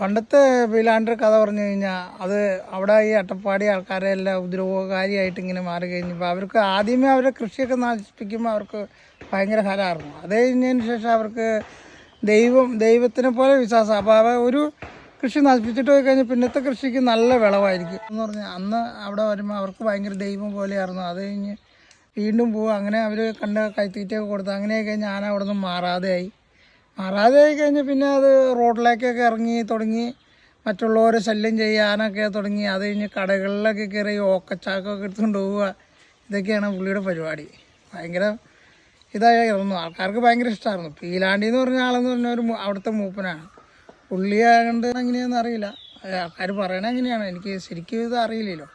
പണ്ടത്തെ വിലാണ്ടർ കഥ പറഞ്ഞു കഴിഞ്ഞാൽ അത് അവിടെ ഈ അട്ടപ്പാടി ആൾക്കാരെ എല്ലാം ഉപദ്രവകാരിയായിട്ട് ഇങ്ങനെ മാറി കഴിഞ്ഞപ്പോൾ അവർക്ക് ആദ്യമേ അവരെ കൃഷിയൊക്കെ നശിപ്പിക്കുമ്പോൾ അവർക്ക് ഭയങ്കര ഹരമായിരുന്നു അത് കഴിഞ്ഞതിന് ശേഷം അവർക്ക് ദൈവം ദൈവത്തിനെ പോലെ വിശ്വാസം. അപ്പോൾ അവ ഒരു കൃഷി നശിപ്പിച്ചിട്ട് പോയി കഴിഞ്ഞാൽ പിന്നത്തെ കൃഷിക്ക് നല്ല വിളവായിരിക്കും. എന്ന് പറഞ്ഞാൽ അന്ന് അവിടെ വരുമ്പോൾ അവർക്ക് ഭയങ്കര ദൈവം പോലെയായിരുന്നു. അത് കഴിഞ്ഞ് വീണ്ടും പോവുക അങ്ങനെ അവർ കണ്ട കൈത്തീറ്റയൊക്കെ കൊടുത്ത് അങ്ങനെയൊക്കെ ഞാൻ അവിടെ നിന്ന് മാറാതെയായി. മാറാതെ ആയി കഴിഞ്ഞ് പിന്നെ അത് റോഡിലേക്കൊക്കെ ഇറങ്ങി തുടങ്ങി മറ്റുള്ളവരെ ശല്യം ചെയ്യാനൊക്കെ തുടങ്ങി. അത് കഴിഞ്ഞ് കടകളിലൊക്കെ കയറി ഓക്കച്ചാക്കൊക്കെ എടുത്തുകൊണ്ട് പോവുക. ഇതൊക്കെയാണ് പുള്ളിയുടെ പരിപാടി. ഭയങ്കര ഇതായിരുന്നു ആൾക്കാർക്ക് ഭയങ്കര ഇഷ്ടമായിരുന്നു. പീലാണ്ടി എന്ന് പറഞ്ഞ ആളെന്ന് പറഞ്ഞ ഒരു അവിടുത്തെ മൂപ്പനാണ്. പുള്ളിയാകണ്ട് എങ്ങനെയാണെന്ന് അറിയില്ല. ആൾക്കാർ പറയണത് എങ്ങനെയാണ്? എനിക്ക് ശരിക്കും ഇത് അറിയില്ലല്ലോ.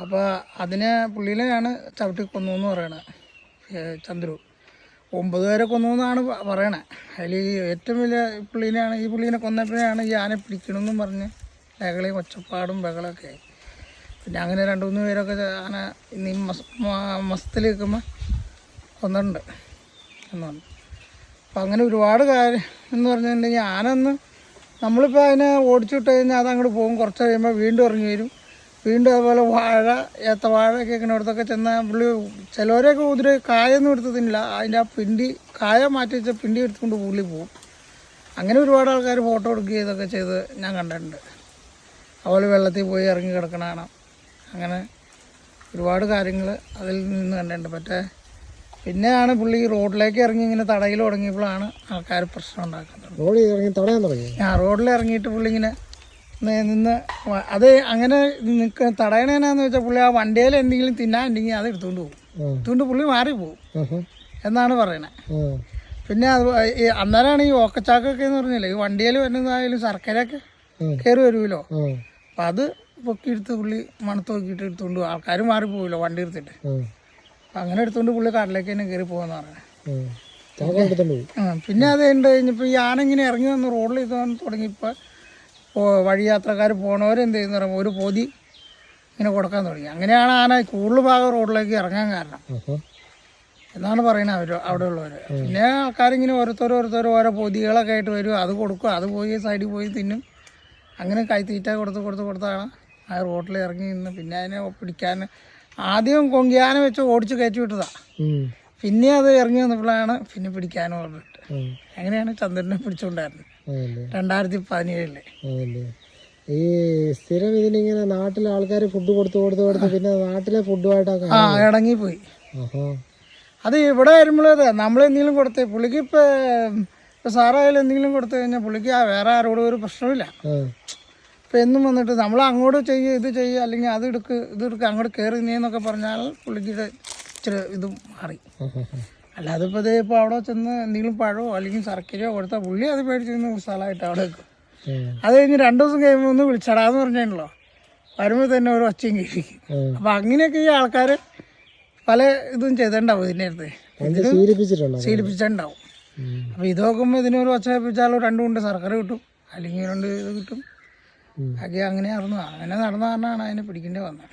അപ്പോൾ അതിനെ പുള്ളിയിലെയാണ് ചവിട്ടി കൊന്നു എന്ന് പറയണത്. ചന്ദ്രു. ഒമ്പത് പേരെ കൊന്നു എന്നാണ് പറയണേ അതിൽ ഏറ്റവും വലിയ പുള്ളീനെയാണ് ഈ പുള്ളീനെ കൊന്നപ്പോഴാണ് ഈ ആനെ പിടിക്കണമെന്നും പറഞ്ഞ് ബഹളയും ഒച്ചപ്പാടും ബഹളമൊക്കെ ആയി. പിന്നെ അങ്ങനെ രണ്ട് മൂന്ന് പേരൊക്കെ ആന ഇന്ന് മസ്തിൽ നിൽക്കുമ്പോൾ കൊന്നിട്ടുണ്ട് എന്നുണ്ട് അപ്പം അങ്ങനെ ഒരുപാട് കാര്യം എന്ന് പറഞ്ഞിട്ടുണ്ടെങ്കിൽ ആനന്ന് നമ്മളിപ്പോൾ അതിനെ ഓടിച്ചു വിട്ട് കഴിഞ്ഞാൽ അത് അങ്ങോട്ട് പോകും. കുറച്ച് കഴിയുമ്പോൾ വീണ്ടും ഇറങ്ങി വരും. വീണ്ടും അതുപോലെ വാഴ ഏത്ത വാഴയൊക്കെ ഇടുത്തൊക്കെ ചെന്നാൽ പുള്ളി ചിലവരെയൊക്കെ കുതിര കായൊന്നും എടുത്ത് തിന്നില്ല അതിന്റെ ആ പിണ്ടി കായ മാറ്റി വെച്ച പിണ്ടി എടുത്തുകൊണ്ട് പുള്ളി പോകും അങ്ങനെ ഒരുപാട് ആൾക്കാർ ഫോട്ടോ എടുക്കുകയും ഇതൊക്കെ ചെയ്ത് ഞാൻ കണ്ടിട്ടുണ്ട്. അതുപോലെ വെള്ളത്തിൽ പോയി ഇറങ്ങി കിടക്കണ കാണാം. അങ്ങനെ ഒരുപാട് കാര്യങ്ങൾ അതിൽ നിന്ന് കണ്ടിട്ടുണ്ട്. മറ്റേ പിന്നെയാണ് പുള്ളി റോഡിലേക്ക് ഇറങ്ങി ഇങ്ങനെ തടയിൽ തുടങ്ങിയപ്പോഴാണ് ആൾക്കാർ പ്രശ്നം ഉണ്ടാക്കുന്നത്. റോഡിൽ ഇറങ്ങി തടയാൻ തുടങ്ങി? ഞാൻ റോഡിൽ ഇറങ്ങിയിട്ട് പുള്ളി ഇങ്ങനെ നിന്ന് അത് അങ്ങനെ നിൽക്ക തടയണേനാന്ന് വെച്ചാൽ പുള്ളി ആ വണ്ടിയിൽ എന്തെങ്കിലും തിന്നാണ്ടെങ്കിൽ അത് എടുത്തുകൊണ്ട് പോകും. എടുത്തുകൊണ്ട് പുള്ളി മാറി പോകും. എന്നാണ് പറയണേ. പിന്നെ അത് ഈ അന്നേരമാണ് ഈ ഓക്കച്ചാക്കൊക്കെ എന്ന് പറഞ്ഞില്ലേ ഈ വണ്ടിയിൽ വരുന്നതായാലും ശർക്കരയൊക്കെ. കയറി വരുമല്ലോ. അപ്പം അത് പൊക്കിയെടുത്ത് പുള്ളി മണത്ത് നോക്കിയിട്ട് എടുത്തുകൊണ്ട് പോകും. ആൾക്കാർ പോകുമല്ലോ വണ്ടി എടുത്തിട്ട്. അങ്ങനെ എടുത്തുകൊണ്ട് പുള്ളി കടലേക്ക് തന്നെ കയറി പോകുന്ന പറഞ്ഞു പിന്നെ അത് ഉണ്ട് കഴിഞ്ഞപ്പോൾ ഈ ആന ഇങ്ങനെ ഇറങ്ങി വന്ന് റോഡിൽ ഇത് തുടങ്ങിയപ്പോൾ വഴി യാത്രക്കാർ പോണവരെന്ത് ചെയ്യുന്ന പറയുമ്പോൾ ഒരു പൊതി ഇങ്ങനെ കൊടുക്കാൻ തുടങ്ങി. അങ്ങനെയാണ് ആന കൂടുതൽ ഭാഗം റോഡിലേക്ക് ഇറങ്ങാൻ കാരണം. എന്നാണ് പറയുന്നത് അവർ അവിടെ ഉള്ളവർ പിന്നെ ആൾക്കാരിങ്ങനെ ഓരോരുത്തർ ഓരോരുത്തർ ഓരോ പൊതികളൊക്കെ ആയിട്ട് വരും. അത് കൊടുക്കും. അത് പോയി സൈഡിൽ പോയി തിന്നും. അങ്ങനെ കൈത്തീറ്റ കൊടുത്ത് കൊടുത്ത് കൊടുത്താണ് ആ റോഡിൽ ഇറങ്ങി നിന്ന് പിന്നെ അതിനെ പിടിക്കാൻ ആദ്യം കൊങ്കിയാന വെച്ച് ഓടിച്ച് കയറ്റി വിട്ടതാ. പിന്നെ അത് ഇറങ്ങി വന്നപ്പോഴാണ് പിന്നെ പിടിക്കാനും പറഞ്ഞിട്ട്. അങ്ങനെയാണ് ചന്ദ്രനെ പിടിച്ചുകൊണ്ടായിരുന്നത് രണ്ടായിരത്തി പതിനേഴിൽ ഈ സ്ഥിരം ഇതിനിങ്ങനെ നാട്ടിലെ ആൾക്കാർ ഫുഡ് കൊടുത്തു കൊടുത്തു കൊടുത്ത് പിന്നെ നാട്ടിലെ ഫുഡുമായിട്ടൊക്കെ ആ ഇടങ്ങിപ്പോയി അത് ഇവിടെ വരുമ്പോഴേ നമ്മൾ എന്തെങ്കിലും കൊടുത്തേ പുള്ളിക്ക് ഇപ്പൊ ഇപ്പം സാറായാലും എന്തെങ്കിലും കൊടുത്തു കഴിഞ്ഞാൽ പുള്ളിക്ക് ആ വേറെ ആരോടും ഒരു പ്രശ്നമില്ല ഇപ്പം എന്നും വന്നിട്ട് നമ്മൾ അങ്ങോട്ട് ചെയ്യുക ഇത് ചെയ്യുക അല്ലെങ്കിൽ അത് എടുക്കുക ഇത് എടുക്കുക അങ്ങോട്ട് കയറി നീന്നൊക്കെ പറഞ്ഞാൽ പുള്ളിക്ക് ഇത് ഇച്ചിരി ഇത് മാറി. അല്ലാതെ ഇപ്പോൾ ഇതേ ഇപ്പോൾ അവിടെ ചെന്ന് എന്തെങ്കിലും പഴമോ അല്ലെങ്കിൽ ശർക്കരയോ കൊടുത്താൽ പുള്ളി അത് പേടിച്ച് നിന്ന് സ്ഥലമായിട്ട് അവിടെ വെക്കും. അത് കഴിഞ്ഞ് രണ്ടു ദിവസം കഴിയുമ്പോൾ ഒന്ന് വിളിച്ചടാന്ന് പറഞ്ഞല്ലോ വരുമ്പോൾ തന്നെ ഒരു ഒച്ചയും കേൾപ്പിക്കും ആ. അപ്പം അങ്ങനെയൊക്കെ ഈ ആൾക്കാർ പല ഇതും ചെയ്തിട്ടുണ്ടാവും ഇതിന്റെ അടുത്ത് ശീലിപ്പിച്ചിട്ടുണ്ടാവും. അപ്പം അപ്പോൾ ഇത് നോക്കുമ്പോൾ ഇതിനൊരു ഒച്ച കേൾപ്പിച്ചാൽ രണ്ട് കൊണ്ട് ശർക്കര കിട്ടും അല്ലെങ്കിൽ രണ്ട് ഇത് കിട്ടും. ഒക്കെ അങ്ങനെ നടന്നു. അങ്ങനെ നടന്ന കാരണമാണ് അതിനെ പിടിക്കേണ്ടി വന്നത്.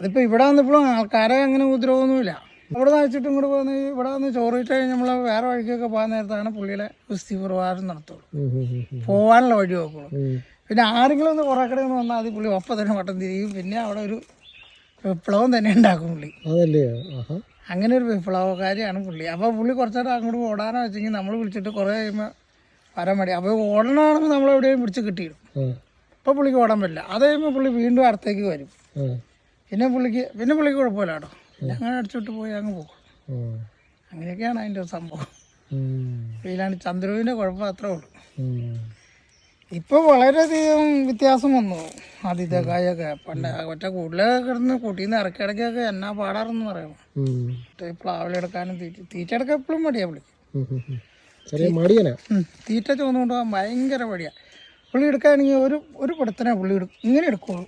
അതിപ്പോ അതിപ്പോൾ ഇവിടെ വന്നപ്പോഴും ആൾക്കാരെ അങ്ങനെ ഉപദ്രവമൊന്നുമില്ല. അവിടെ നിന്ന് അയച്ചിട്ട് ഇങ്ങോട്ട് പോകുന്ന ഇവിടെ വന്ന് ചോറ് ഇട്ട് കഴിഞ്ഞ് നമ്മൾ വേറെ വഴിക്കൊക്കെ പോകാൻ നേരത്താണ് പുള്ളിയുടെ ഗുസ്തി പ്രവാസം നടത്തുള്ളൂ. പോവാനുള്ള. പോകാനുള്ള വഴി നോക്കുള്ളൂ. പിന്നെ ആരെങ്കിലും ഒന്ന് കുറേ കടയിൽ നിന്ന് വന്നാൽ അത് പുള്ളി ഒപ്പം തന്നെ വട്ടം തിരിയും. പിന്നെ അവിടെ ഒരു വിപ്ലവം തന്നെ ഉണ്ടാക്കും പുള്ളി. അങ്ങനെ ഒരു വിപ്ലവകാരിയാണ് പുള്ളി. അപ്പോൾ പുള്ളി കുറച്ചേരം അങ്ങോട്ട് ഓടാനോ വെച്ചെങ്കിൽ നമ്മൾ വിളിച്ചിട്ട് കുറേ കഴിയുമ്പോൾ വരാൻ മതി അപ്പോൾ ഓടണമെങ്കിൽ നമ്മൾ എവിടെയും പിടിച്ച് കിട്ടിയിടും. അപ്പോൾ പുള്ളിക്ക് ഓടാൻ പറ്റില്ല. അത് കഴിയുമ്പോൾ പുള്ളി വീണ്ടും അടുത്തേക്ക് വരും. പിന്നെ പുള്ളിക്ക് പിന്നെ പുള്ളിക്ക് കുഴപ്പമില്ല കേട്ടോ. അങ്ങനെ അടിച്ചോട്ട് പോയി അങ്ങ് പോകും. അങ്ങനെയൊക്കെയാണ് അതിന്റെ സംഭവം. ഇതിലാണ് ചന്ദ്രുവിന്റെ കുഴപ്പം അത്രേ ഉള്ളൂ. ഇപ്പോൾ വളരെയധികം വ്യത്യാസം വന്നു. ആദ്യത്തെ കായൊക്കെ. പണ്ട് ഒറ്റ കൂടുതലൊക്കെ കിടന്ന് കൂട്ടിയിൽ നിന്ന് ഇറക്കിടക്കൊക്കെ എന്നാ പാടാറെന്ന് പറയാം. പ്ലാവിലെടുക്കാനും തീറ്റ എടുക്കാൻ എപ്പോഴും മടിയാ പുള്ളി. ചെറിയ മടിയനാ തീറ്റ ചോന്നുകൊണ്ട് പോകാൻ ഭയങ്കര മടിയാ. പുള്ളി എടുക്കുകയാണെങ്കിൽ ഒരു ഒരു പിടുത്തനെ പുള്ളി എടുക്കും ഇങ്ങനെ എടുക്കുള്ളൂ.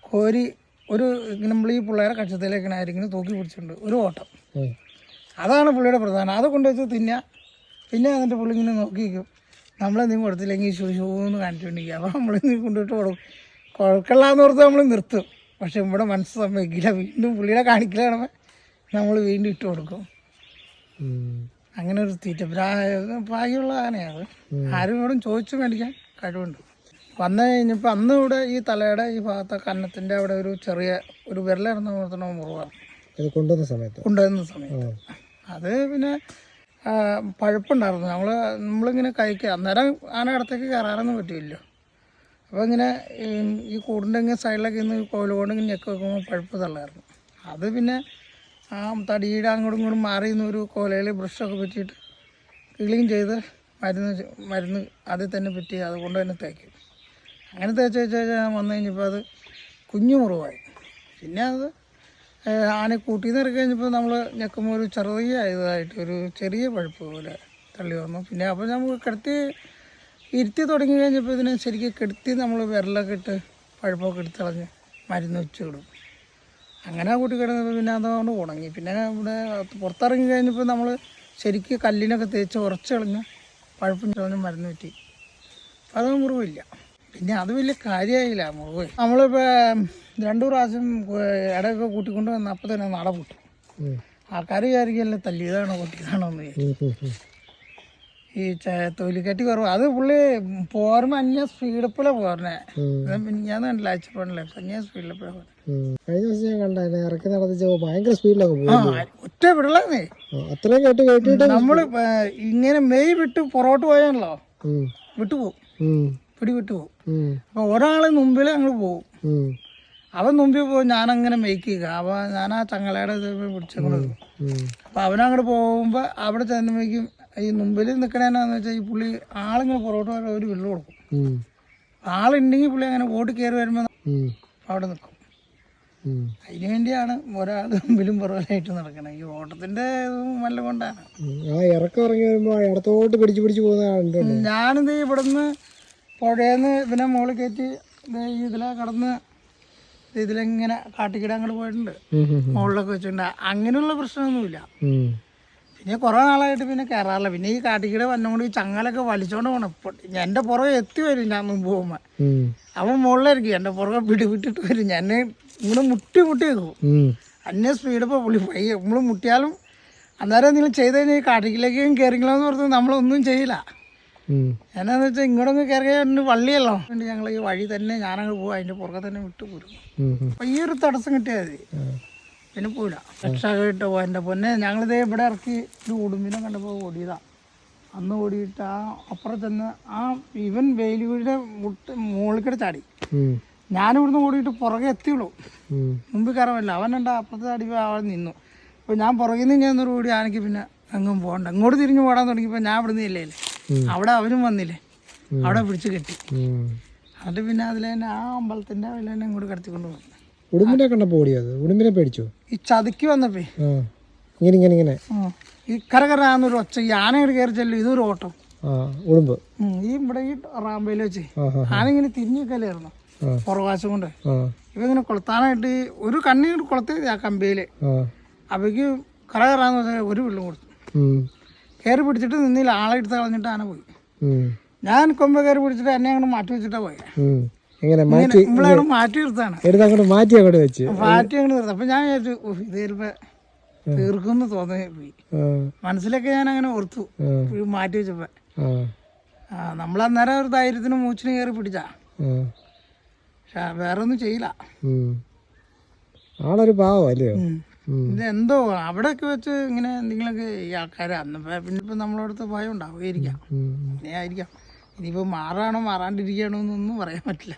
കോരി ഒരു നമ്മൾ ഈ പിള്ളേരെ കക്ഷത്തിലേക്കാണ് ആയിരിക്കും തൂക്കി പിടിച്ചിട്ടുണ്ട് ഒരു ഓട്ടം. അതാണ് പുള്ളിയുടെ പ്രധാനം. അത് കൊണ്ടുവച്ച് തിന്നുക പിന്നെ എന്നിട്ട് പുള്ളി ഇങ്ങനെ നമ്മളെ നമ്മളെന്തെങ്കിലും കൊടുത്തില്ലെങ്കിൽ ഷൂ ഷൂ എന്ന് കാണിച്ചുകൊണ്ടിരിക്കുക അപ്പോൾ നമ്മളെന്തെങ്കിലും കൊണ്ടുപോയിട്ട് കൊടുക്കും. കുഴക്കമില്ലാന്ന് ഓർത്ത് നമ്മൾ നിർത്തും. പക്ഷെ ഇവിടെ മനസ്സ് സമ്മതിക്കില്ല. വീണ്ടും പുള്ളിയുടെ കാണിക്കലാണ് നമ്മൾ വീണ്ടും ഇട്ട് കൊടുക്കും. അങ്ങനെ ഒരു തീറ്റ. പ്രായ- ഭാഗ്യമുള്ള ആനയാണ് ആരും ഇവിടും ചോദിച്ചു മേടിക്കാൻ കഴിവുണ്ട്. വന്നു കഴിഞ്ഞപ്പോൾ അന്ന് ഇവിടെ ഈ തലയുടെ ഈ ഭാഗത്തെ കന്നത്തിന്റെ അവിടെ ഒരു ചെറിയ ഒരു വിരലിറന്ന പോലത്തെ മുറിവാണ് ഇത് കൊണ്ടുവന്ന സമയത്ത്? കൊണ്ടുവരുന്ന സമയത്ത്. അത് പിന്നെ പഴുപ്പുണ്ടായിരുന്നു. നമ്മൾ നമ്മളിങ്ങനെ കഴിക്കുക അന്നേരം ആന അടുത്തേക്ക് കയറാനൊന്നും പറ്റില്ലല്ലോ അപ്പോൾ ഇങ്ങനെ ഈ കൂടിന്റെ ഇങ്ങനെ സൈഡിലൊക്കെ ഇന്ന് കോൽ കൊണ്ട് ഇങ്ങനെ ഞെക്ക് വെക്കുമ്പോൾ പഴുപ്പ് തള്ളായിരുന്നു. അത് പിന്നെ ആ തടിയുടെ അങ്ങോട്ടും ഇങ്ങോട്ടും മാറി നിന്ന് ഒരു കോലയിൽ ബ്രഷൊക്കെ പറ്റിയിട്ട് ക്ലീൻ ചെയ്ത് മരുന്ന് മരുന്ന് അതിൽ തന്നെ പറ്റി അതുകൊണ്ട് തന്നെ തേക്കും. അങ്ങനെ തേച്ച് വെച്ച് കഴിഞ്ഞാൽ വന്നു കഴിഞ്ഞപ്പോൾ അത് കുഞ്ഞു മുറിവായി. പിന്നെ അത് ആനെ കൂട്ടി നിറക്കി കഴിഞ്ഞപ്പോൾ നമ്മൾ ഞെക്കുമ്പോൾ ഒരു ചെറിയ ഇതായിട്ട് ഒരു ചെറിയ പഴുപ്പ് പോലെ തള്ളി വന്നു. പിന്നെ അപ്പോൾ നമുക്ക് കിടത്തി ഇരുത്തി തുടങ്ങി കഴിഞ്ഞപ്പോൾ ഇതിനെ ശരിക്കും കെടുത്തി നമ്മൾ വിരലൊക്കെ ഇട്ട് പഴുപ്പൊക്കെ എടുത്ത് കളഞ്ഞ് മരുന്ന് വെച്ച് വിടും. അങ്ങനെ കൂട്ടി കിടന്നപ്പോൾ പിന്നെ അതുകൊണ്ട് ഉണങ്ങി. പിന്നെ ഇവിടെ പുറത്തിറങ്ങി കഴിഞ്ഞപ്പോൾ നമ്മൾ ശരിക്കും കല്ലിനൊക്കെ തേച്ച് ഉറച്ച് കളഞ്ഞ് പഴുപ്പും കളഞ്ഞ് മരുന്ന് പറ്റി. അപ്പോൾ അത് മുറിവില്ല. പിന്നെ അത് വലിയ കാര്യമായില്ല മുഴുവൻ നമ്മളിപ്പോൾ രണ്ടു പ്രാവശ്യം ഇടയൊക്കെ കൂട്ടിക്കൊണ്ട് വന്ന അപ്പം തന്നെ നട പൊട്ടി. ആൾക്കാർ വിചാരിക്കല്ലേ തല്ലിയതാണോ പൊട്ടിയതാണോ എന്ന് വിചാരിക്കും. ഈ തൊലിക്കട്ടി കുറവ്. അത് പുള്ളി പോരുമ്പോൾ അന്യ സ്പീഡപ്പിലെ പോരണേ ഞാൻ കണ്ടില്ല അയച്ചപ്പോഴല്ലേ. അന്യ സ്പീഡിലെപ്പോഴാ പോരണേ ഉം. കഴിഞ്ഞ ദിവസം ഞാൻ കണ്ട എന്നെ ഇറക്കി നടത്തിച്ച ഭയങ്കര സ്പീഡിലൊക്കെ പോകും ആ ഒറ്റ വിടലേ അത്രയും കേട്ട് കേട്ടിട്ട് നമ്മൾ ഇങ്ങനെ മെയ് വിട്ട് പുറകോട്ട് പോയാണല്ലോ. വിട്ടുപോകും ഉം. പോകും അപ്പൊ ഒരാൾ മുമ്പിൽ അങ്ങ് പോകും. അവൻ മുമ്പിൽ പോകും ഞാനങ്ങനെ മേയ്ക്കുക അവ ഞാൻ ആ ചങ്ങളയുടെ ഇത് പിടിച്ചങ്ങോട്ട് അപ്പൊ അവനങ്ങോട്ട് പോകുമ്പോ അവിടെ ചെന്നുമ്പോഴേക്കും ഈ മുമ്പിൽ നിൽക്കണേനാന്ന് വെച്ചാൽ ഈ പുള്ളി ആളിങ്ങനെ പുറകോട്ട് വരെ ഒരു വെള്ളം കൊടുക്കും. ആളുണ്ടെങ്കിൽ പുള്ളി അങ്ങനെ ഓടി കയറി വരുമ്പോൾ അവിടെ നിൽക്കും അതിനു വേണ്ടിയാണ് ഒരാൾ മുമ്പിലും പുറകിലായിട്ട് നടക്കണത് ഈ ഓട്ടത്തിന്റെ നല്ല കൊണ്ടാണ്. ആ ഇറക്കം ഇറങ്ങി വരുമ്പോ ഇടത്തോട്ട് പിടിച്ചു പിടിച്ചു പോകുന്ന ഞാനിത് ഇവിടുന്ന് പുഴയെന്ന് പിന്നെ മുകളിൽ കയറ്റി ഇതിലെ കടന്ന് ഇതിലിങ്ങനെ കാട്ടിക്കിട അങ്ങോട്ട് പോയിട്ടുണ്ട്. മുകളിലൊക്കെ വെച്ചിട്ടുണ്ട്. അങ്ങനെയുള്ള പ്രശ്നമൊന്നുമില്ല. പിന്നെ കുറെ നാളായിട്ട് പിന്നെ കയറാറില്ല പിന്നെ ഈ കാട്ടിക്കിട വന്നുകൊണ്ട് ഈ ചങ്ങലൊക്കെ വലിച്ചോണ്ട് പോകണം ഇപ്പോൾ എന്റെ പുറകെ എത്തി വരും ഞാൻ മുമ്പ് പോകുമ്പോ. അവൻ മുകളിലായിരിക്കും എന്റെ പുറകെ പിടി വിട്ടിട്ട് വരും. ഞാൻ ഇങ്ങനെ മുട്ടി മുട്ടി വെക്കും അന്നെ അന്യ സ്പീഡ് ഇപ്പോൾ പുള്ളി പയ്യ നമ്മൾ മുട്ടിയാലും അന്നേരം നിങ്ങൾ ചെയ്ത് കഴിഞ്ഞാൽ ഈ കാട്ടിക്കിലേക്കും കയറിക്കലോ എന്ന് പറഞ്ഞാൽ നമ്മളൊന്നും ചെയ്യില്ല. എന്നാന്ന് വെച്ചാൽ ഇങ്ങോട്ടൊന്ന് കയറിയാൽ വള്ളിയല്ലോ. ഞങ്ങൾ ഈ വഴി തന്നെ ഞാനങ്ങ് പോകും അതിന്റെ പുറകെ തന്നെ വിട്ടു പോരും. ഉം. ഈ ഒരു തടസ്സം കിട്ടിയാൽ മതി. പിന്നെ പോയില്ല. രക്ഷ കേട്ട് പോ എന്റെ പൊന്നെ ഞങ്ങളിതേ ഇവിടെ ഇറക്കി ഒരു ഉടുമ്പിനെ കണ്ടപ്പോൾ ഓടിയതാ. അന്ന് ഓടിയിട്ട് ആ അപ്പുറം ചെന്ന് ആ ഇവൻ വേലിയുടെ മുട്ട് മുകളിൽ ചാടി. ഞാനിവിടുന്ന് ഓടിയിട്ട് പുറകെ എത്തിയുള്ളൂ. മുമ്പ് കയറാമല്ല. അവൻ എന്റെ അപ്പുറത്തെ ചാടി അവൻ നിന്നു. അപ്പോൾ ഞാൻ പുറകിൽ നിന്ന് ഞാൻ ഓടി ആനയ്ക്ക് പിന്നെ എങ്ങും പോകണ്ട. ഇങ്ങോട്ട് തിരിഞ്ഞു പോടാൻ തുടങ്ങിയപ്പോൾ ഞാൻ ഇവിടുന്ന് ഇല്ലേ. അവിടെ അവരും വന്നില്ലേ? അവിടെ പിടിച്ചു കെട്ടി. അത് പിന്നെ തന്നെ ആ അമ്പലത്തിന്റെ തന്നെ ഇങ്ങോട്ട് കടത്തിക്കൊണ്ട് പോകും ഉടുമ്പിനെ കണ്ടപ്പോ ഓടിയത് ഉടുമ്പിനെ പേടിച്ചോ? ഈ ചതുക്കി വന്നപ്പേ. ഇങ്ങനെ ഇങ്ങനെ ഇങ്ങനെ. ഈ കരകരാന്നൊരു ഒച്ച ഈ ആനയുടെ കയറി ചെല്ലും ഇതൊരു ഓട്ടം. ഉടുമ്പ്. ഈ ഇവിടെ ഈ റാമ്പയിൽ വെച്ച് ആന ഇങ്ങനെ തിരിഞ്ഞു നിൽക്കലായിരുന്നു ആ. പുറകാശം കൊണ്ട്. ഇവങ്ങനെ കൊളുത്താനായിട്ട് ഒരു കണ്ണിങ്ങോട്ട് കൊളുത്തി ആ കമ്പിയിൽ ആ. അവയ്ക്ക് കറകറാന്ന് വെച്ചാൽ ഒരു വെള്ളം കൊടുത്തു. കയറി പിടിച്ചിട്ട് നിന്നില്ല. ആളെ എടുത്ത് കളഞ്ഞിട്ട് ആന പോയി. ഞാൻ കൊമ്പ് കയറി പിടിച്ചിട്ട് എന്നെ അങ്ങോട്ട് മാറ്റി വെച്ചിട്ടാ പോയത് മാറ്റി മാറ്റി നിർത്താണ്. എടുത്ത് അങ്ങോട്ട് മാറ്റി അങ്ങോട്ട് വെച്ച്? മാറ്റി അങ്ങോട്ട് നിർത്തി. അപ്പം ഞാൻ വിചാരിച്ചു "ഉഫ്, ഇത് ചിലപ്പോൾ തീർക്കുമെന്ന് തോന്നി പോയി. ആ. മനസ്സിലൊക്കെ ഞാൻ അങ്ങനെ ഓർത്തു. മാറ്റി വെച്ചപ്പ. നമ്മളന്നേരം ആ നമ്മൾ അന്നേരം ഒരു ധൈര്യത്തിന് മൂച്ചിന് കയറി പിടിച്ചാ. പക്ഷെ വേറെ ഒന്നും ചെയ്യില്ല ആളൊരു പാവം അല്ലയോ എന്തോ അവിടെയൊക്കെ വെച്ച് ഇങ്ങനെ എന്തെങ്കിലുമൊക്കെ ഈ ആൾക്കാർ അന്ന് പിന്നെ ഇപ്പം നമ്മളടുത്ത് ഭയം ഉണ്ടാവുകയായിരിക്കാം. ഇനി ആയിരിക്കാം ഇനിയിപ്പോൾ മാറാണോ മാറാണ്ടിരിക്കുകയാണോ എന്നൊന്നും പറയാൻ പറ്റില്ല.